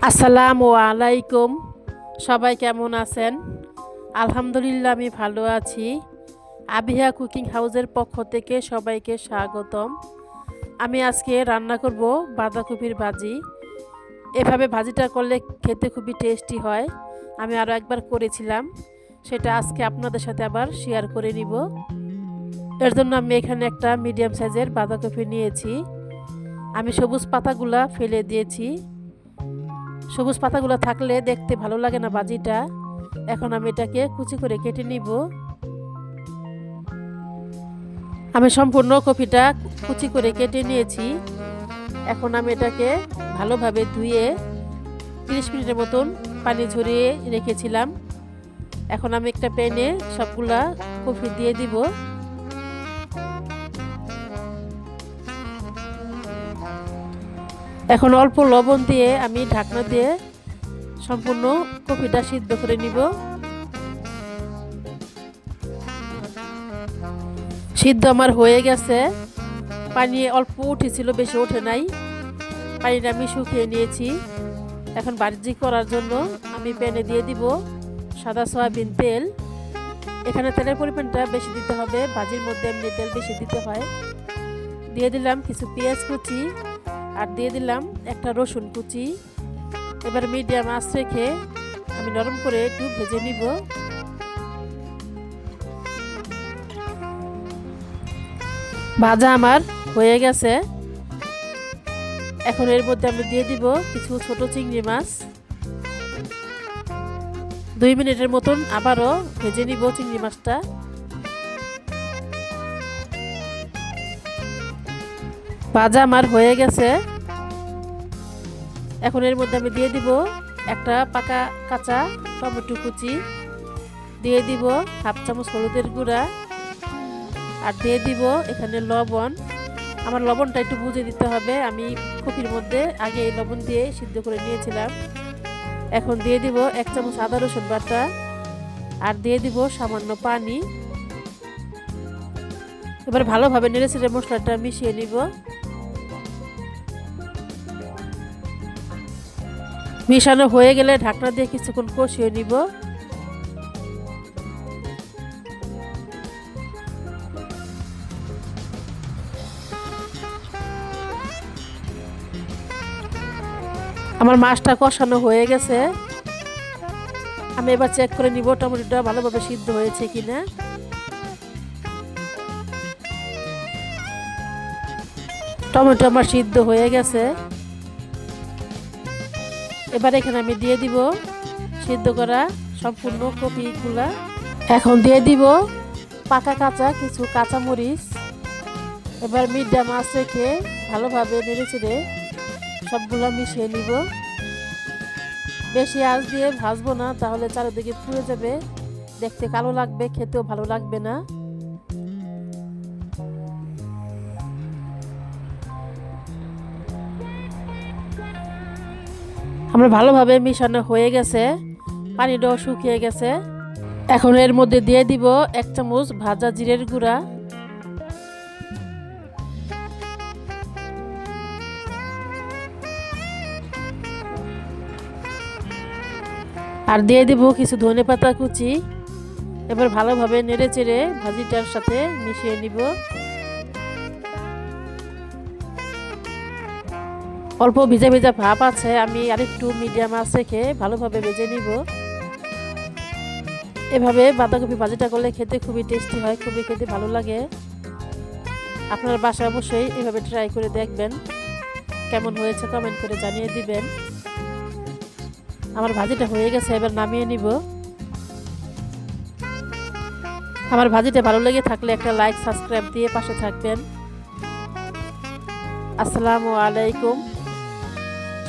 আসসালামু আলাইকুম। সবাই কেমন আছেন? আলহামদুলিল্লাহ, আমি ভালো আছি। আবিহা কুকিং হাউসের পক্ষ থেকে সবাইকে স্বাগতম। আমি আজকে রান্না করব বাঁধাকপির ভাজি। এভাবে ভাজিটা করলে খেতে খুবই টেস্টি হয়। আমি আরও একবার করেছিলাম। সেটা আজকে আপনাদের সাথে আবার শেয়ার করে নিব। এর জন্য আমি এখানে একটা মিডিয়াম সাইজের বাঁধাকপি নিয়েছি। আমি সবুজ পাতাগুলা ফেলে দিয়েছি। সবুজ পাতাগুলো থাকলে দেখতে ভালো লাগে না বাজিটা। এখন আমি এটাকে কুচি করে কেটে নিব। আমি সম্পূর্ণ কপিটা কুচি করে কেটে নিয়েছি। এখন আমি এটাকে ভালোভাবে ধুয়ে তিরিশ মিনিটের মতন পানি ঝরিয়ে রেখেছিলাম। এখন আমি একটা প্যানে সবগুলা কফি দিয়ে দিব। এখন অল্প লবণ দিয়ে আমি ঢাকনা দিয়ে সম্পূর্ণ কপিটা সিদ্ধ করে নিব। সিদ্ধ আমার হয়ে গেছে। পানি অল্প উঠেছিল, বেশি ওঠে নাই। পানিটা আমি শুকিয়ে নিয়েছি। এখন বাণিজ্যিক করার জন্য আমি প্যানে দিয়ে দিব সাদা সয়াবিন তেল। এখানে তেলের পরিমাণটা বেশি দিতে হবে। ভাজির মধ্যে এমনি তেল বেশি দিতে হয়। দিয়ে দিলাম কিছু পেঁয়াজ কুচি। আর দিয়ে দিলাম একটা রসুন কুচি। এবার মিডিয়াম আঁচ রেখে আমি নরম করে একটু ভেজে নিব। ভাজা আমার হয়ে গেছে। এখন এর মধ্যে আমি দিয়ে দিব কিছু ছোট চিংড়ি মাছ। দুই মিনিটের মতন আবারও ভেজে নিব চিংড়ি মাছটা। ভাজা আমার হয়ে গেছে। এখন এর মধ্যে আমি দিয়ে দিব একটা পাকা কাঁচা টমেটো কুচি। দিয়ে দিব হাফ চামচ হলুদের গুঁড়া। আর দিয়ে দিব এখানে লবণ। আমার লবণটা একটু বুঝে দিতে হবে। আমি কপির মধ্যে আগে এই লবণ দিয়ে সিদ্ধ করে নিয়েছিলাম। এখন দিয়ে দিব এক চামচ আদা রসুন বাটা। আর দিয়ে দিব সামান্য পানি। এবার ভালোভাবে নেড়ে মশলাটা মিশিয়ে নিব। মিশানো হয়ে গেলে ঢাকনা দিয়ে কিছুক্ষণ কষিয়ে নিব। আমার মাছটা কষানো হয়ে গেছে। আমি এবার চেক করে নিব টমেটোটা ভালোভাবে সিদ্ধ হয়েছে কিনা। টমেটো আমার সিদ্ধ হয়ে গেছে। এবার এখানে আমি দিয়ে দিব সিদ্ধ করা সম্পূর্ণ কপিগুলা। এখন দিয়ে দিব পাকা কাঁচা কিছু কাঁচা মরিচ এবার মিডিয়াম মাছ রেখে ভালোভাবে নেড়ে চেড়ে সবগুলো মিশিয়ে নিব। বেশি আঁচ দিয়ে ভাজবো না, তাহলে চারিদিকে পুড়ে যাবে। দেখতে কালো লাগবে, খেতেও ভালো লাগবে না। আমরা ভালোভাবে মিশানো হয়ে গেছে। পানিটাও শুকিয়ে গেছে। এখন এর মধ্যে দিয়ে দিব এক চামচ ভাজা জিরের গুঁড়া। আর দিয়ে দিব কিছু ধনে পাতা কুচি। এবার ভালোভাবে নেড়ে চেড়ে ভাজিটার সাথে মিশিয়ে নিব। অল্প ভিজা ভিজা ভাব আছে, আমি আরেকটু মিডিয়াম আঁচ রেখে ভালোভাবে ভেজে নিব। এভাবে বাঁধাকপি ভাজিটা করলে খেতে খুবই টেস্টি হয়, খুবই খেতে ভালো লাগে। আপনার বাসায় অবশ্যই এভাবে ট্রাই করে দেখবেন। কেমন হয়েছে কমেন্ট করে জানিয়ে দিবেন। আমার ভাজিটা হয়ে গেছে, এবার নামিয়ে নিব। আমার ভাজিটা ভালো লেগে থাকলে একটা লাইক সাবস্ক্রাইব দিয়ে পাশে থাকবেন। আসসালামু আলাইকুম।